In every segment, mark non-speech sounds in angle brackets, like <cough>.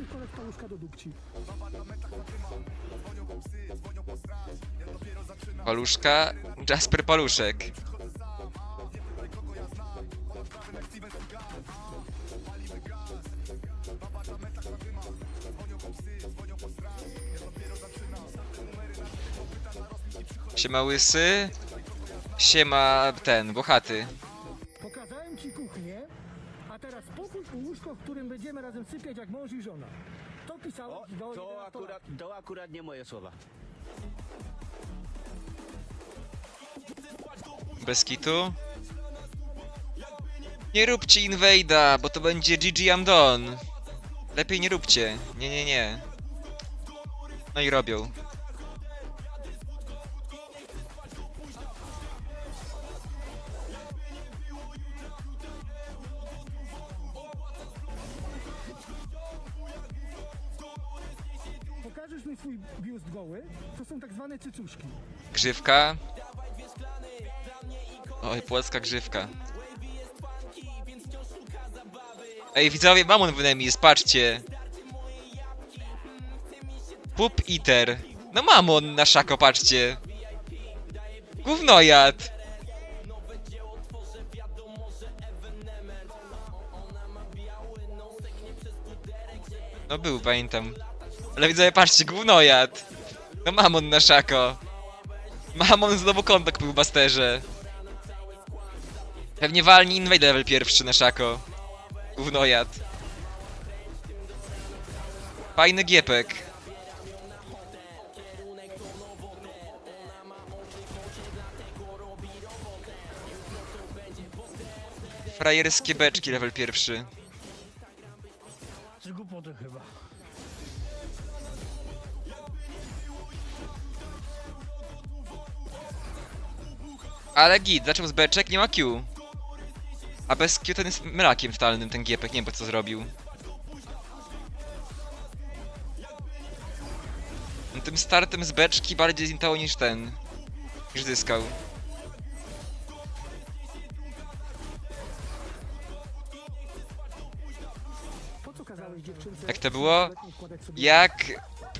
ci kolek paluszka do dupci. Paluszka, Jasper Paluszek. Siema łysy. Siema ten, bohaty. Łóżko, w którym będziemy razem sypiać jak mąż i żona. To O, pisałeś do to akurat, to akurat nie moje słowa. Bez kitu. Nie róbcie invade'a, bo to będzie GG I'm done. Lepiej nie róbcie. Nie, nie, nie. No i robią. Pokażesz swój biust goły? To są tak zwane cycuszki. Grzywka. Oj, płocka grzywka. Ej, widzowie, mamon w Nemis, patrzcie. Pup Eater. No mamon na szako, patrzcie. Gównojad. No był, pamiętam. Ale widzowie, patrzcie, gównojad. No mamon na szako. Mamon znowu kontakt był Basterze. Pewnie walni Invade level pierwszy na szako. Gównojad. Fajny giepek. Frajerskie beczki level pierwszy. Ale git, zaczął z beczek, nie ma Q. A bez Q ten jest mrakiem totalnym, ten giepek, nie wiem po co zrobił. No, tym startem z beczki bardziej zintało niż ten. Niż zyskał. Jak to było? Jak...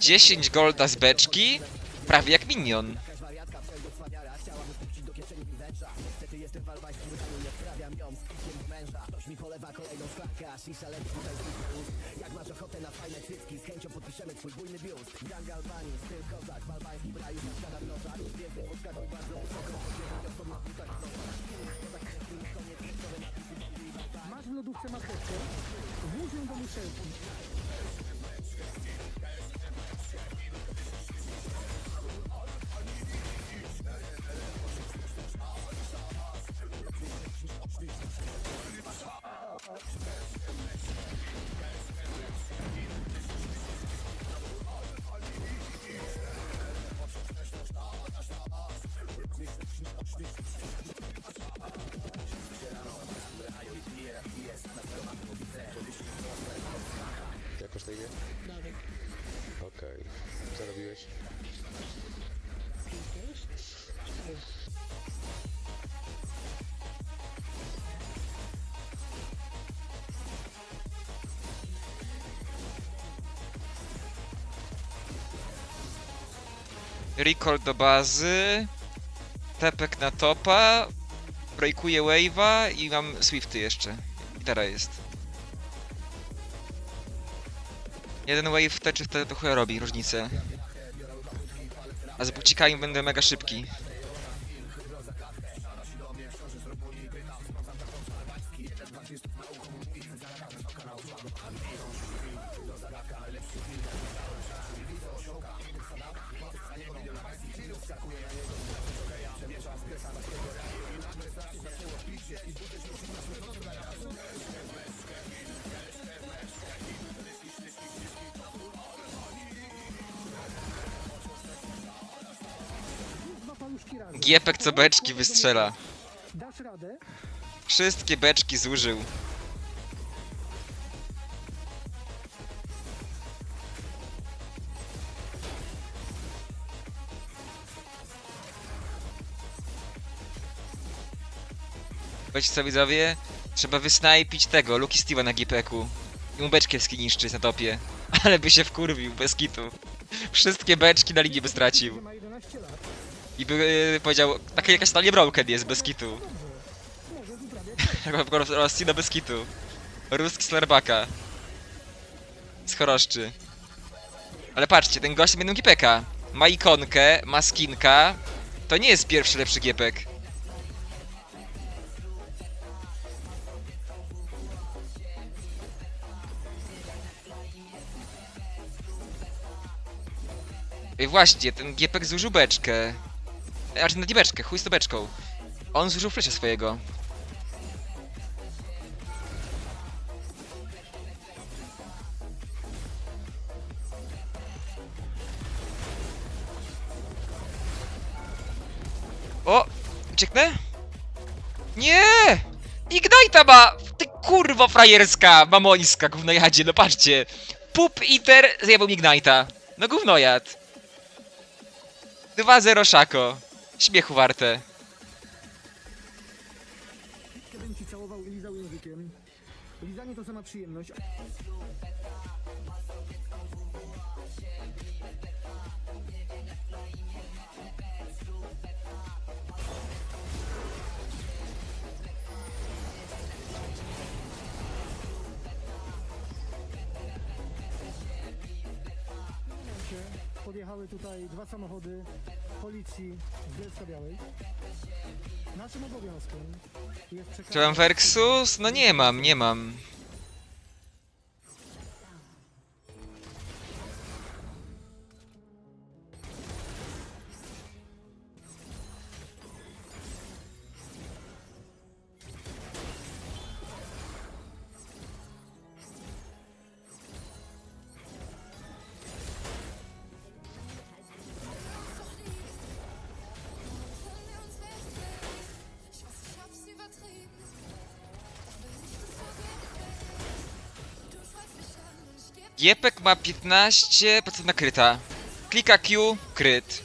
Dziesięć golda z beczki? Prawie jak minion. Masz w lodówce marchewkę, włóż ją do muszelki. Jakoś na imię? Darek. Okej. Co robiłeś? Recall do bazy. Tepek na topa. Breakuje wave'a i mam Swifty jeszcze. I teraz jest. Jeden wave w te czy to chuja robi różnicę. A z bucikami będę mega szybki. Giepek co beczki wystrzela. Dasz radę? Wszystkie beczki zużył. Wiecie co widzowie? Trzeba wysnajpić tego, Luki Steve'a na GPK-u. I mu beczkę skiniszczyć na topie. <laughs> Ale by się wkurwił, bez kitu. Wszystkie beczki na linii by stracił. Ma 11 lat. I by e, powiedział, taka jakaś tanie broken jest, bez kitu. <laughs> Prostu Rosji do Beskitu. Ruski Slarbaka. Z choroszczy. Ale patrzcie, ten gość ma jedną gipeka. Ma ikonkę, ma skinka. To nie jest pierwszy lepszy giepek. Ej, właśnie, ten giepek zużył beczkę. Nie beczkę, chuj z tą. On zużył flesia swojego. O! Ucieknę? Nie! Ignite'a ma! Ty kurwo frajerska, mamońska, gównojadzie, no patrzcie. Pup Iter zjebał Ignite'a. No gównojad. 2-0 Szako. Śmiechu warte. Kiedyś ci całował i lizał językiem. Lizanie to sama przyjemność. Podjechały tutaj dwa samochody policji z Bielska Białej. Naszym obowiązkiem jest przekazać... Czy mam Verxus? No nie mam, nie mam. Giepek ma 15% nakryta. Klika Q, kryt.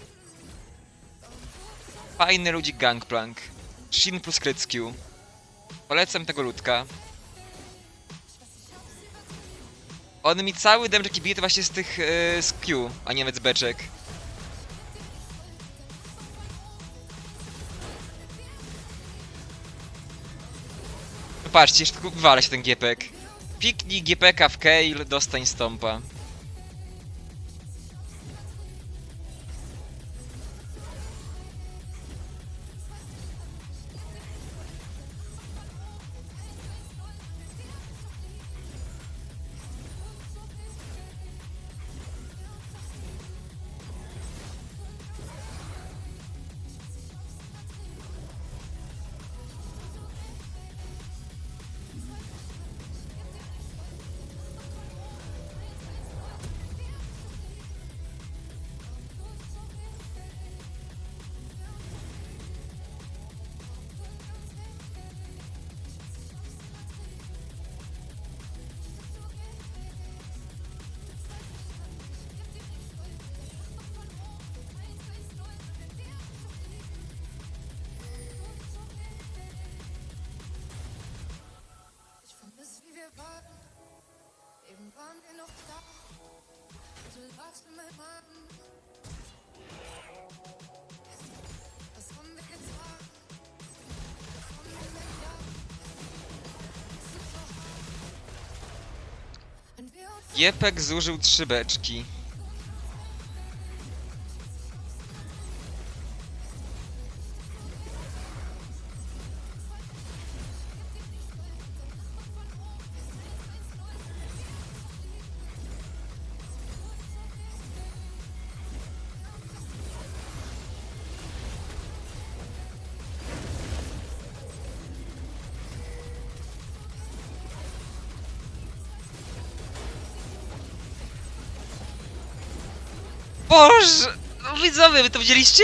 Fajny ludzik gangplank. Shin plus kryt z Q. Polecam tego ludka. On mi cały jaki bije to właśnie z tych e, z Q, a nie nawet z beczek. No patrzcie, jeszcze tylko wywala się ten giepek. Piknij GPK w Kale, dostań stompa. Giepek zużył trzy beczki. Boże! No widzowie, wy to widzieliście?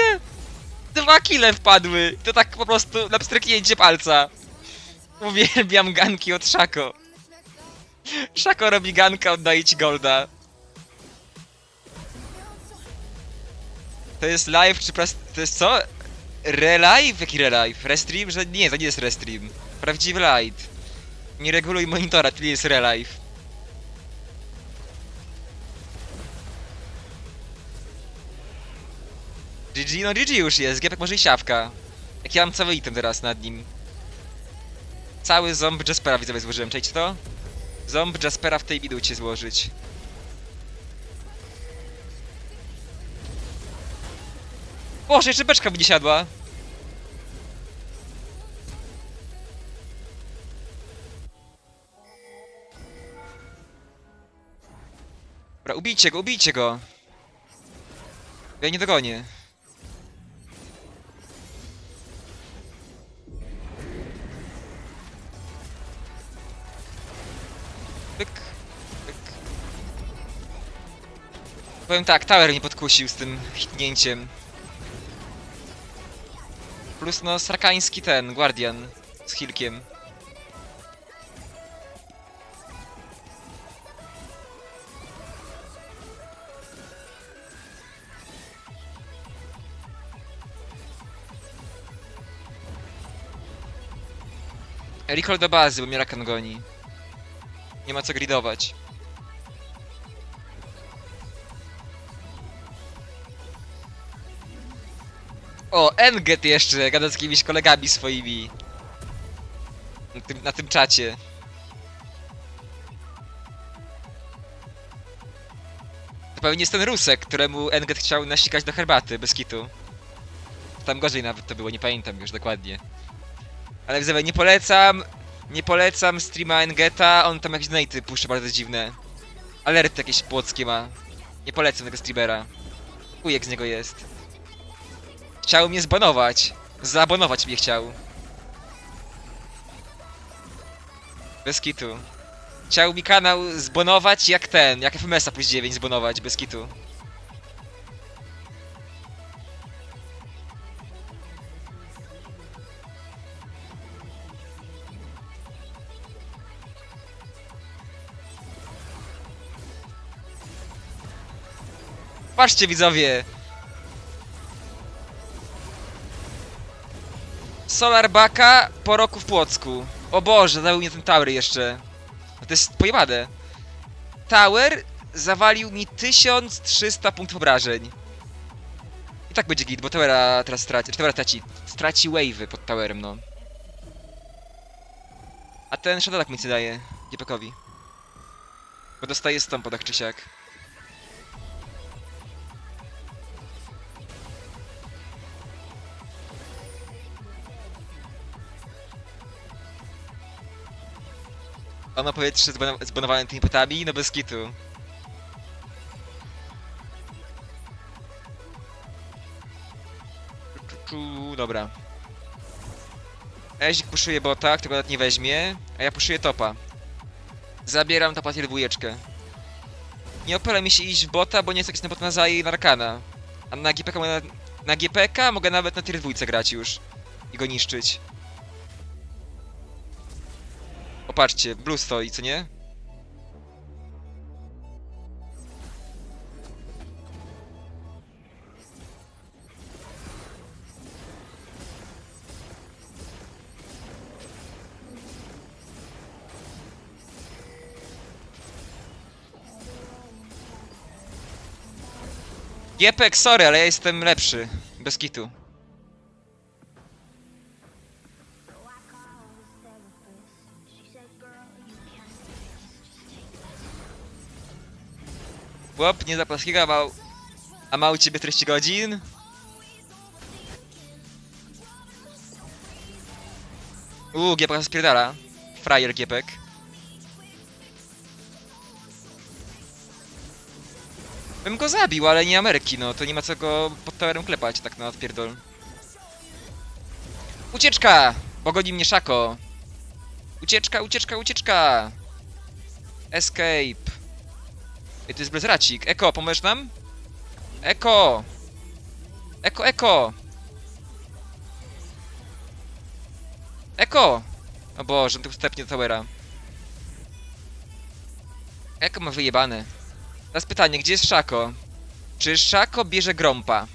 Dwa kile wpadły! To tak po prostu na pstryknięcie palca. Uwielbiam ganki od Szako. Szako robi ganka, oddaje ci golda. To jest live czy pras... To jest co? Relive? Jaki relive? Restream? Że nie, to nie jest restream. Prawdziwy light. Nie reguluj monitora, to nie jest relive. GG, no GG już jest, Gepek może i siawka. Jak ja mam cały item teraz nad nim. Cały ząb Jaspera widzowie złożyłem, czajcie to? Ząb Jaspera w tej minucie złożyć. Boże, jeszcze beczka by nie siadła. Dobra, ubijcie go, ubijcie go. Ja nie dogonię. Powiem tak, Tower mnie podkusił z tym hitnięciem. Plus no, sarkański ten, Guardian z Hilkiem. Recall do bazy, bo mnie Rakan goni. Nie ma co gridować. Enget jeszcze, gada z jakimiś kolegami swoimi. Na tym, na tym czacie. To pewnie jest ten Rusek, któremu Enget chciał nasikać do herbaty, bez kitu. Tam gorzej nawet to było, nie pamiętam już dokładnie. Ale widzowie, nie polecam, nie polecam streama Engeta, on tam jakieś donaty puszcza bardzo dziwne. Alerty jakieś płockie ma. Nie polecam tego streamera. Ujek z niego jest. Chciał mnie zbanować. Zabonować mnie chciał. Bez kitu. Chciał mi kanał zbonować jak ten, jak FMS-a plus 9 zbonować, bez kitu. Patrzcie widzowie! Solar Baka po roku w Płocku. O Boże, zabił mnie ten Tower jeszcze. To jest pojebane. Tower zawalił mi 1300 punktów obrażeń. I tak będzie git, bo Towera teraz straci. Towera traci. Straci wave'y pod Towerem, no. A ten Shadowak nic nie daje. GPK-owi. Bo dostaje stąd tak czy siak. Ono powietrze zbano- zbanowane tymi potami, no bez kitu. Dobra. Ezik puszuje bota, którego nawet nie weźmie, a ja puszuję topa. Zabieram topa tier dwójeczkę. Nie opala mi się iść w bota, bo nie jest jakiś na bot na i na Arkana. A na GPK, na, na GPK mogę nawet na tier dwójce grać już. I go niszczyć. Popatrzcie, blue stoi, co nie? Giepek, sorry, ale ja jestem lepszy. Bez kitu. Chłop nie za polskiego, a ma, u ciebie treści godzin? Uuu, Giepek spierdala. Frajer Giepek. Bym go zabił, ale nie Ameryki, no to nie ma co go pod towerem klepać, tak na odpierdol. Ucieczka! Bo goni mnie Szako. Ucieczka, ucieczka, ucieczka! Escape. Ej, to jest bezracik. Eko, pomożesz nam? Eko! Eko, eko! Eko! O Boże, on tu stepnie do towera. Eko ma wyjebane. Teraz pytanie, gdzie jest Szako? Czy Szako bierze Grompa?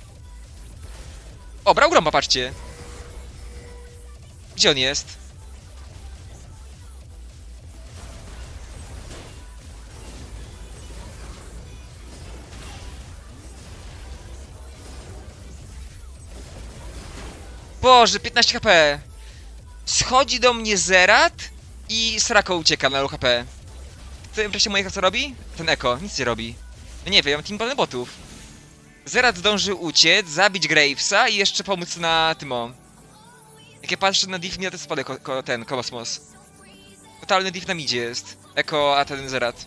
O, brał Grompa, patrzcie! Gdzie on jest? Boże, 15 HP! Schodzi do mnie Zerat i Srako ucieka na low HP. W tym czasie moje co robi? Ten Eko, nic nie robi. No nie wiem, team pełny botów. Zerat zdążył uciec, zabić Gravesa i jeszcze pomóc na tym o. Jak ja patrzę na div, mi to spada ko ko ten kosmos. Totalny div na midzie jest. Eko, a ten Zerat.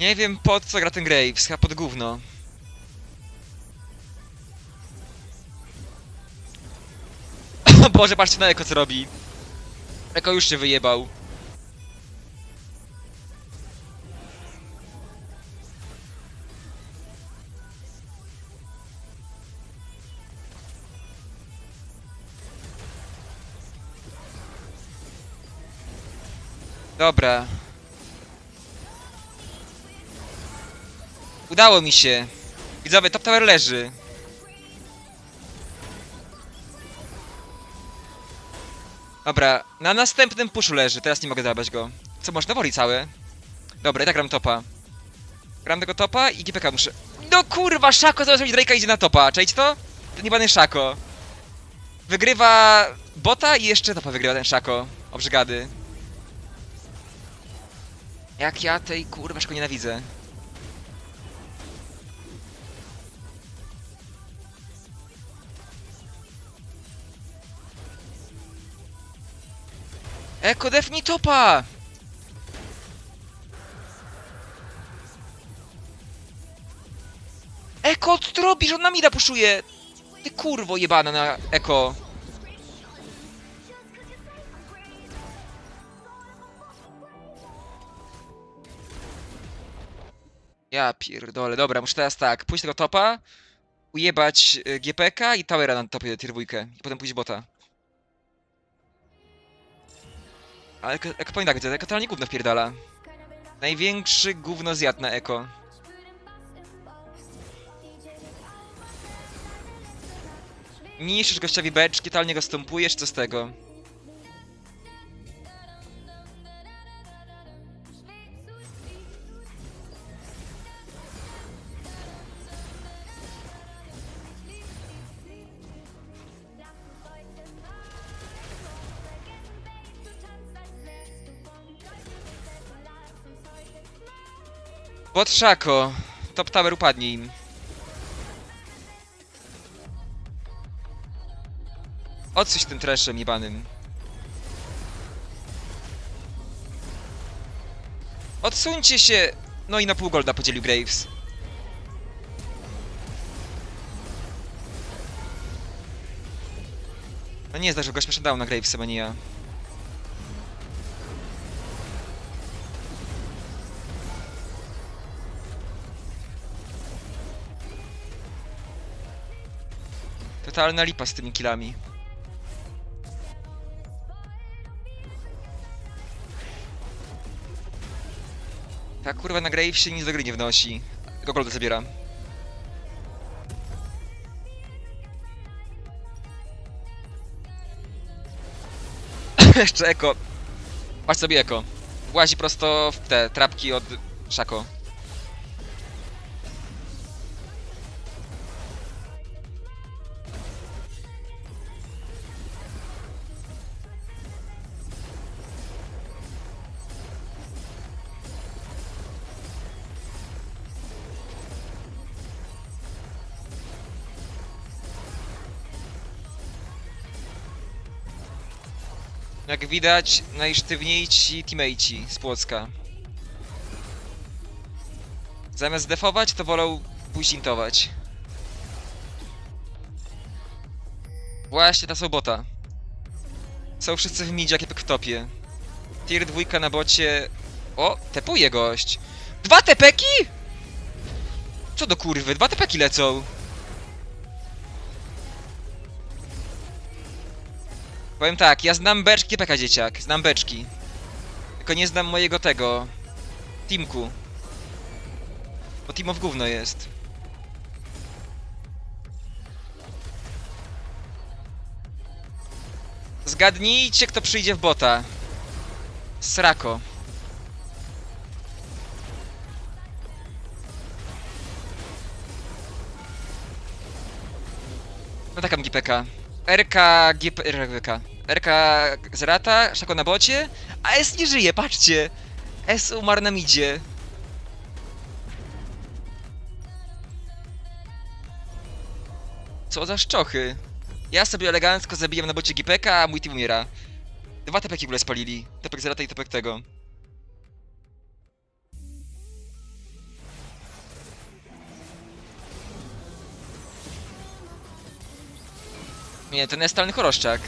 Nie wiem po co gra ten Graves, chyba pod gówno. O <laughs> Boże, patrzcie na Eko co robi. Eko już się wyjebał. Dobra. Udało mi się. Widzowie, top tower leży. Dobra, na następnym puszu leży, teraz nie mogę zabrać go. Co, można woli całe? Dobra, i tak gram topa. Gram tego topa i GPK muszę... No kurwa, Szako zamiast robić Drake'a idzie na topa, cześć to? Ten niebany Szako. Wygrywa bota i jeszcze topa wygrywa ten Szako. Obrzygady. Jak ja tej kurwa Szako nienawidzę. Eko, defnij topa! Eko, co ty robisz? On na mida puszuje! Ty kurwo jebana na Eko. Ja pierdolę, dobra, muszę teraz tak, pójść tego topa, ujebać y, GPK i towera na topie tier dwójkę i potem pójść bota. Ale to jak totalnie gówno wpierdala. Największy gówno zjadł na eko. Niszczysz gościowi beczki, totalnie go stąpujesz, co z tego? Bot Szako. Top tower upadnie im. Odsuć tym treszem jebanym. Odsuńcie się! No i na pół golda podzielił Graves. No nie zdarzył, gość przeszedł na Gravesa, bo nie ja. Totalna lipa z tymi killami. Ta kurwa na Gravesie nic do gry nie wnosi. Tylko golda zabiera. <laughs> Jeszcze Eko. Patrz sobie Eko. Włazi prosto w te trapki od Szako. Widać, najsztywniejsi teammateci z Płocka. Zamiast defować, to wolą pójść intować. Właśnie ta sobota. Są wszyscy w midzie, jak w topie. Tier dwójka na bocie. O, tepuje gość. Dwa tepeki? Co do kurwy, dwa tepeki lecą. Powiem tak, ja znam beczki tepeka dzieciak, znam beczki. Tylko nie znam mojego tego... Teamku. Bo teamow gówno jest. Zgadnijcie, kto przyjdzie w bota. Srako. No taka MGPK. RK GP... RK. RK Zerata, Szako na bocie, a S nie żyje, patrzcie! S umarł na midzie. Co za szczochy. Ja sobie elegancko zabijam na bocie GPK, a mój team umiera. Dwa tepeki w ogóle spalili. Tepek Zerata i tepek tego. Nie, nie jest stalny choroszczak.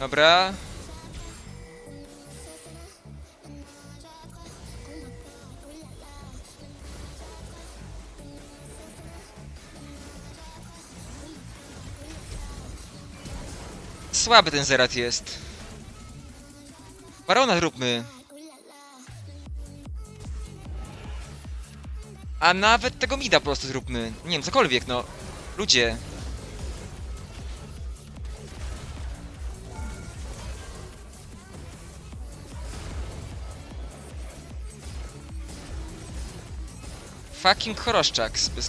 Dobra. Słaby ten Zerat jest. Barona zróbmy. A nawet tego mida po prostu zróbmy. Nie wiem, cokolwiek, no. Ludzie. Fucking choroszczak z bez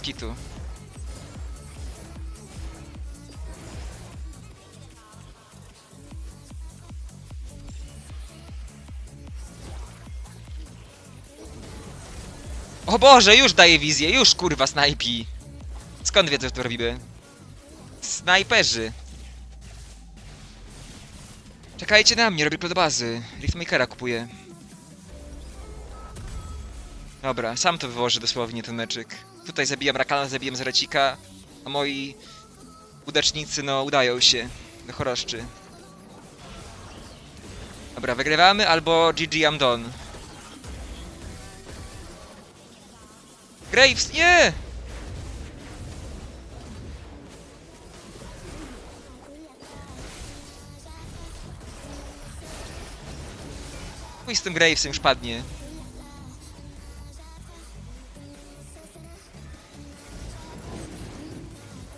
O Boże, już daje wizję, już kurwa snajpi. Skąd wiedzą, że to robimy? Snajperzy. Czekajcie na mnie, robię do bazy. Riftmakera kupuję. Dobra, sam to wywożę dosłownie ten meczyk. Tutaj zabijam Rakana, zabijam Zeracika, a moi udacznicy, no, udają się do choroszczy. Dobra, wygrywamy albo GG I'm done. Graves, nie! Chuj z tym Gravesem już padnie.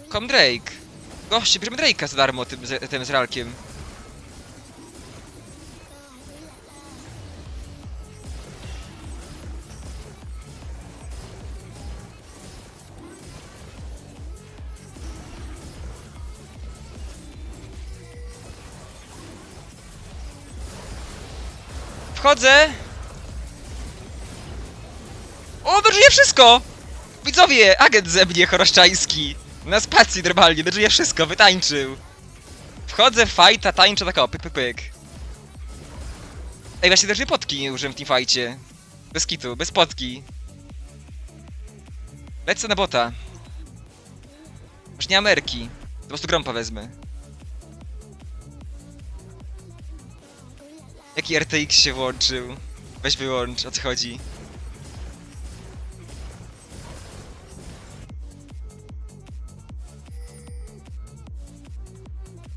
Kom Drake. Goście, bierzemy Drake'a za darmo tym, z- tym Wchodzę! O, dożyję wszystko! Widzowie, agent ze mnie choroszczański! Na spacji normalnie, dożyję wszystko, wytańczył! Wchodzę w fight, a tańczę tak o, pyk, pyk, pyk. Ej, właśnie też potki nie użyłem w teamfajcie. Bez kitu, bez potki. Lecę na bota. Już nie Amerki. Po prostu grompa wezmę. Jaki RTX się włączył? Weź wyłącz, o co chodzi?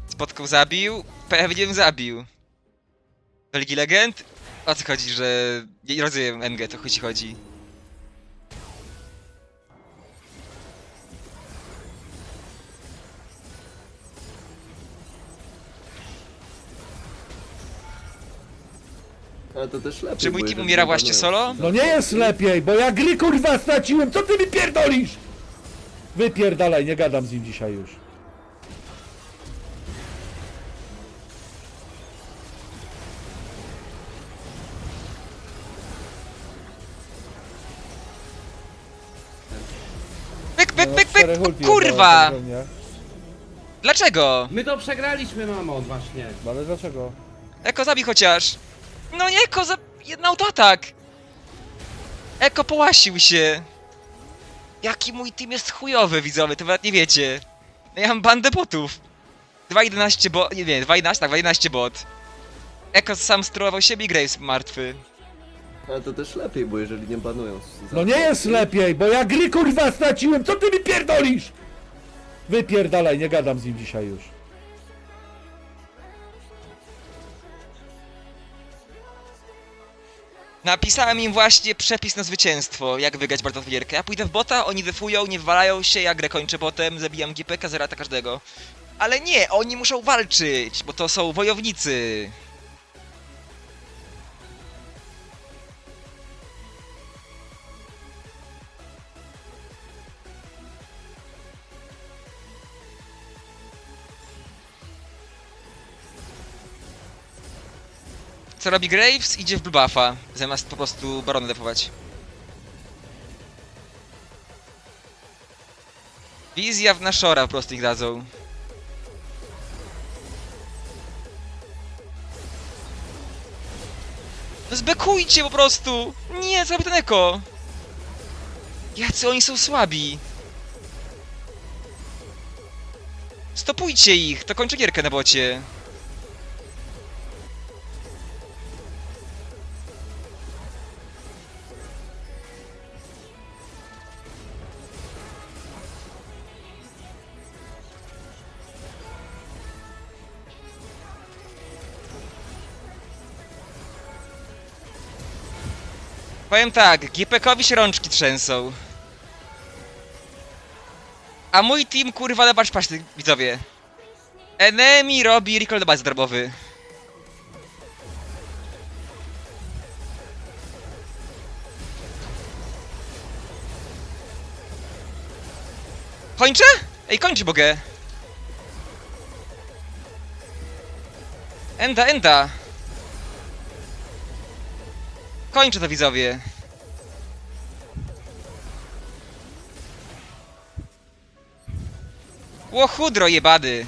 Spotkał zabił? Pewnie bym zabił. Ligi Legend? O co chodzi, że... Nie rozumiem MG, to chuj ci chodzi. Ale to też lepiej. Czy mój bo team jeden umiera właśnie nie. solo? No nie jest lepiej, bo ja gry kurwa straciłem, co ty mi pierdolisz? Wypierdalaj, nie gadam z nim dzisiaj już. pyk, No, pyk, czterech pyk, ulti kurwa! oddało? Dlaczego? My to przegraliśmy, mamo, właśnie. No ale dlaczego? Eko zabij chociaż. No nie, Eko za... Jeden autoatak. Eko połasił się. Jaki mój team jest chujowy, widzowie, to wy nawet nie wiecie. No ja mam bandę botów. 2.11 bot, nie wiem, 2.11, tak, 2.11 bot. Eko sam strollował siebie i Graves martwy. Ale to też lepiej, bo jeżeli nie banują... No nie jest lepiej, bo ja gry kurwa straciłem, co ty mi pierdolisz? Wypierdalaj, nie gadam z nim dzisiaj już. Napisałem im właśnie przepis na zwycięstwo, jak wygrać bardzo gierkę. Ja pójdę w bota, oni defują, nie wywalają się, ja grę kończę potem, zabijam GPK, zerata każdego. Ale nie, oni muszą walczyć, bo to są wojownicy. Co robi Graves? Idzie w blue buffa, zamiast po prostu barona defować. Wizja w Nashora po prostu ich dadzą. No zbekujcie po prostu! Nie, zrobię ten eko! Jacy oni są słabi! Stopujcie ich, to kończy gierkę na bocie. Powiem tak, GPK-owi się rączki trzęsą. A mój team, kurwa, no patrz, patrz, widzowie. Enemy robi recall do bazy darmowy. Kończę? Ej, kończy mogę. Enda, enda. Kończę to widzowie. Łochudro jebady.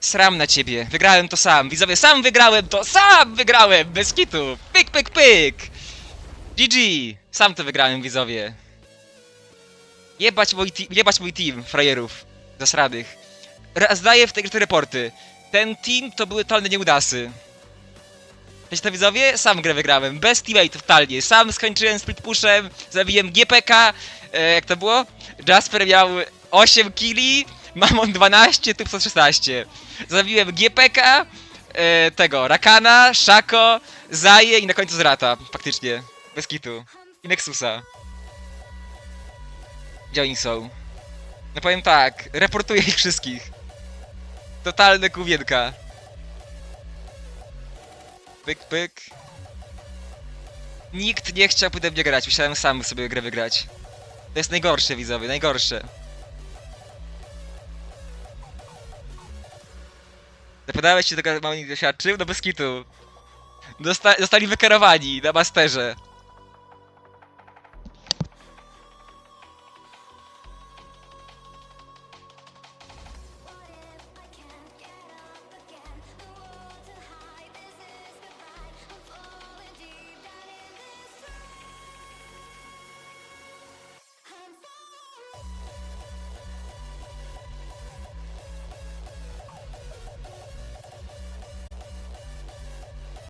Sram na ciebie. Wygrałem to sam. Widzowie, sam wygrałem to. Sam wygrałem! Bez kitu. Pyk, pyk, pyk. GG. Sam to wygrałem, widzowie. Jebać mój, jebać mój team, frajerów. Zasradych. Ra- Zdaję w tej reporty. Ten team to były totalne nieudasy. Wiecie to widzowie? Sam grę wygrałem, bez teammate totalnie. Sam skończyłem split pushem, zabiłem GPK, e, jak to było? Jasper miał 8 killi, Mamon 12, Tupson 16. Zabiłem GPK, e, tego, Rakana, Shako, Zaje i na końcu Zrata, faktycznie. Bez kitu. I Nexusa. Gdzie oni są? No powiem tak, reportuję ich wszystkich. Totalne kuwienka. Pyk, pyk. Nikt nie chciał pode mnie grać, musiałem sam sobie grę wygrać. To jest najgorsze, widzowie, najgorsze. Zapytałeś się tego mało nie doświadczył? No bez kitu. Dosta dostali wykerowani na masterze.